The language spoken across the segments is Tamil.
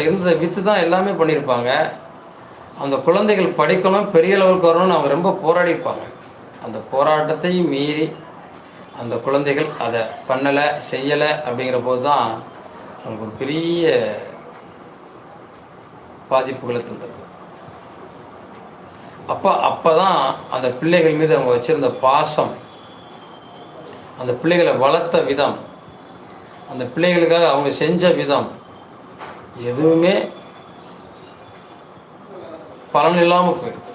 இருந்ததை விற்று தான் எல்லாமே பண்ணியிருப்பாங்க. அந்த குழந்தைகள் படிக்கணும் பெரிய லெவலுக்கு வரணும்னு அவங்க ரொம்ப போராடி இருப்பாங்க அந்த போராட்டத்தையும் மீறி அந்த குழந்தைகள் அதை பண்ணலை செய்யலை அப்படிங்கிற போது தான் அவங்களுக்கு ஒரு பெரிய பாதிப்புகளை தந்துடுது அப்போ அப்போ தான் அந்த பிள்ளைகள் மீது அவங்க வச்சுருந்த பாசம் அந்த பிள்ளைகளை வளர்த்த விதம் அந்த பிள்ளைகளுக்காக அவங்க செஞ்ச விதம் எதுவுமே பலன் இல்லாமல் போயிடும்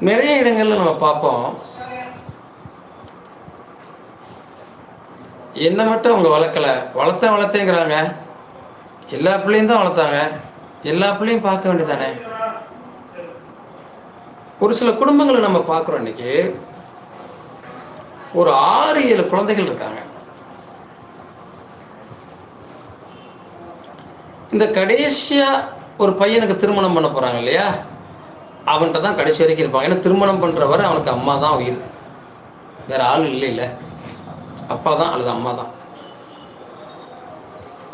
நிறைய இடங்களில் நம்ம பார்ப்போம். என்ன மட்டும் அவங்க வளர்க்கலை. வளர்த்த வளர்த்தேங்கிறாங்க. எல்லா பிள்ளையும் தான் வளர்த்தாங்க. எல்லா பிள்ளையும் பார்க்க வேண்டியதானே ஒரு சில குடும்பங்களை நம்ம பார்க்குறோம் இன்னைக்கு. ஒரு ஆறு ஏழு குழந்தைகள் இருக்காங்க. இந்த கடைசியாக ஒரு பையனுக்கு திருமணம் பண்ண போகிறாங்க இல்லையா? அவன்கிட்ட தான் கடைசி வரைக்கும் இருப்பாங்க. ஏன்னா திருமணம் பண்ணுறவரை அவனுக்கு அம்மா தான் உயிர். வேற ஆள் இல்லை இல்லை. அப்பா தான் அல்லது அம்மா தான்.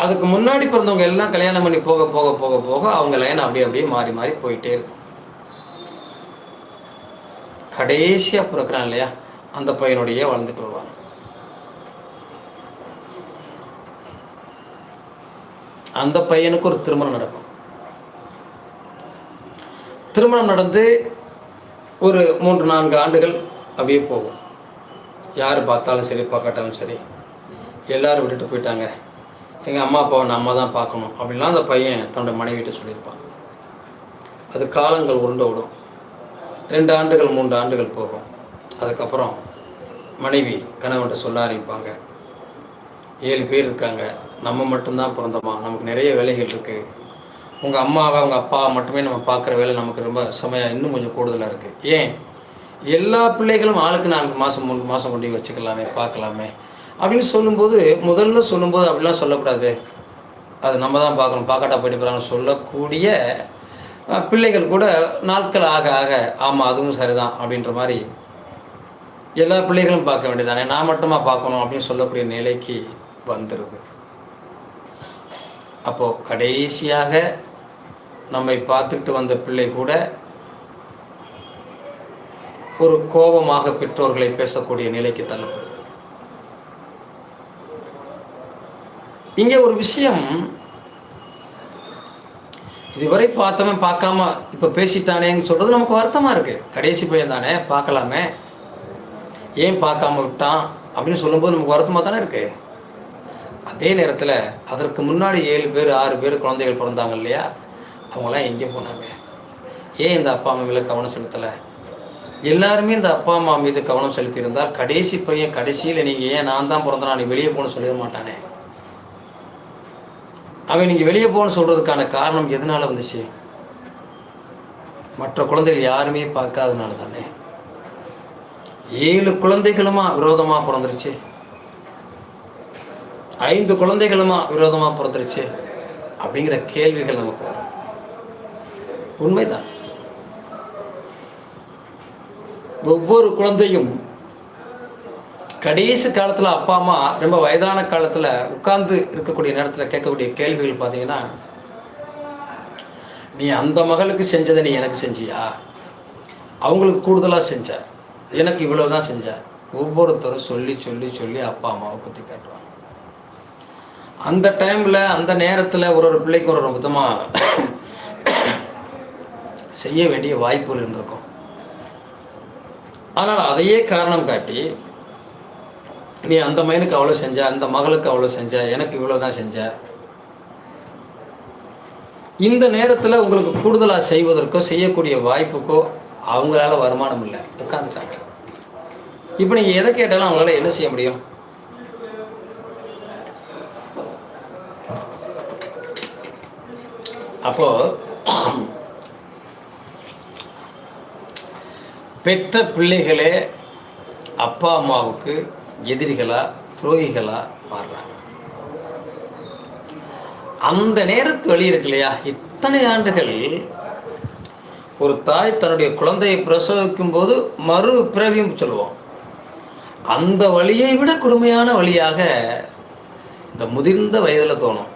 அதுக்கு முன்னாடி பிறந்தவங்க எல்லாம் கல்யாணம் பண்ணி போக போக போக போக அவங்க லைன் அப்படியே அப்படியே மாறி மாறி போயிட்டே இருக்கும் கடைசியாக பிறக்கிறான் இல்லையா? அந்த பையனுடைய வளர்ந்துட்டு வருவாங்க அந்த பையனுக்கு ஒரு திருமணம் நடக்கும். திருமணம் நடந்து ஒரு மூன்று நான்கு ஆண்டுகள் அப்படியே போகும். யார் பார்த்தாலும் சரி பார்க்காட்டாலும் சரி எல்லாரும் விட்டுட்டு போயிட்டாங்க. எங்கள் அம்மா அப்பாவை நம்ம தான் பார்க்கணும் அப்படின்லாம் அந்த பையன் தன்னோட மனைவிட்டு சொல்லியிருப்பான். அது காலங்கள் உருண்ட விடும் ரெண்டு ஆண்டுகள் மூன்று ஆண்டுகள் போகும். அதுக்கப்புறம் மனைவி கணவன்கிட்ட சொல்ல ஆரம்பிப்பாங்க. ஏழு பேர் இருக்காங்க. நம்ம மட்டும்தான் பிறந்தோமா? நமக்கு நிறைய வேலைகள் இருக்குது உங்கள் அம்மாவை உங்கள் அப்பாவை மட்டுமே நம்ம பார்க்குற வேலை நமக்கு ரொம்ப செமையாக இன்னும் கொஞ்சம் கூடுதலாக இருக்குது ஏன்? எல்லா பிள்ளைகளும் ஆளுக்கு நான்கு மாதம் மூணு மாதம் கொண்டு வச்சுக்கலாமே பார்க்கலாமே. அப்படின்னு சொல்லும்போது முதல்ல சொல்லும்போது அப்படிலாம் சொல்லக்கூடாது. அது நம்ம தான் பார்க்கணும். பார்க்காட்டா போயிட்டு போகிறாங்கன்னு சொல்லக்கூடிய பிள்ளைகள் கூட நாட்கள் ஆக ஆக ஆமாம் அதுவும் சரிதான் அப்படின்ற மாதிரி எல்லா பிள்ளைகளும் பார்க்க வேண்டியதானே நான் மட்டுமா பார்க்கணும் அப்படின்னு சொல்லக்கூடிய நிலைக்கு வந்துடுது அப்போது கடைசியாக நம்மை பார்த்துட்டு வந்த பிள்ளை கூட ஒரு கோபமாக பெற்றோர்களை பேசக்கூடிய நிலைக்கு தள்ளப்படுது. இங்கே ஒரு விஷயம் இதுவரை பார்த்தவன் பார்க்காம இப்போ பேசிட்டானேன்னு சொல்கிறது நமக்கு வருத்தமாக இருக்குது கடைசி பையன் தானே பார்க்கலாமே. ஏன் பார்க்காம விட்டான் அப்படின்னு சொல்லும்போது நமக்கு வருத்தமாக தானே இருக்குது அதே நேரத்தில் அதற்கு முன்னாடி ஏழு பேர் ஆறு பேர் குழந்தைகள் பிறந்தாங்க இல்லையா? அவங்களாம் எங்கே போனாங்க? ஏன் இந்த அப்பா அம்மா மேலே கவனம் செலுத்தலை? எல்லாருமே இந்த அப்பா அம்மா மீது கவனம் செலுத்தியிருந்தால் கடைசி பையன் கடைசியில் நீங்கள் ஏன் நான் தான் பிறந்தனா நீ வெளியே போகணும்னு சொல்லிட மாட்டானே? அவன் நீங்கள் வெளியே போகணும்னு சொல்கிறதுக்கான காரணம் எதனால் வந்துச்சு? மற்ற குழந்தைகள் யாருமே பார்க்காதனால தானே? ஏழு குழந்தைகளுமா விரோதமாக பிறந்துருச்சு? ஐந்து குழந்தைகளுமா விரோதமாக பிறந்துருச்சு அப்படிங்கிற கேள்விகள் நமக்கு வரும். உண்மைதான். ஒவ்வொரு குழந்தையும் கடைசி காலத்தில் அப்பா அம்மா ரொம்ப வயதான காலத்தில் உட்கார்ந்து இருக்கக்கூடிய நேரத்தில் கேட்கக்கூடிய கேள்விகள் பார்த்தீங்கன்னா நீ அந்த மகளுக்கு செஞ்சதை நீ எனக்கு செஞ்சியா? அவங்களுக்கு கூடுதலாக செஞ்ச? எனக்கு இவ்வளோ தான் செஞ்ச? ஒவ்வொருத்தரும் சொல்லி சொல்லி சொல்லி அப்பா அம்மாவை குத்தி காட்டுவாங்க. அந்த டைமில் அந்த நேரத்தில் ஒரு ஒரு பிள்ளைக்கு ஒரு ஒரு விதமாக செய்ய வேண்டிய வாய்ப்புகள் இருந்திருக்கும். ஆனால் அதையே காரணம் காட்டி நீ அந்த மைனுக்கு அவ்வளோ செஞ்ச அந்த மகளுக்கு அவ்வளோ செஞ்ச எனக்கு இவ்வளோ தான் செஞ்ச. இந்த நேரத்தில் உங்களுக்கு கூடுதலாக செய்வதற்கோ செய்யக்கூடிய வாய்ப்புக்கோ அவங்களால வருமானம் இல்லை. உட்காந்துட்டாங்க இப்போ நீங்கள் எதை கேட்டாலும் அவங்களால என்ன செய்ய முடியும்? அப்போ பெற்ற பிள்ளைகளே அப்பா அம்மாவுக்கு எதிரிகளாக துரோகிகளாக மாறுறாங்க. அந்த நேரத்து வழி இருக்கு இல்லையா? இத்தனை ஆண்டுகள் ஒரு தாய் தன்னுடைய குழந்தையை பிரசவிக்கும் போது மறு பிறவியும் சொல்லுவோம். அந்த வழியை விட கொடுமையான வழியாக இந்த முதிர்ந்த வயதில் தோணும்.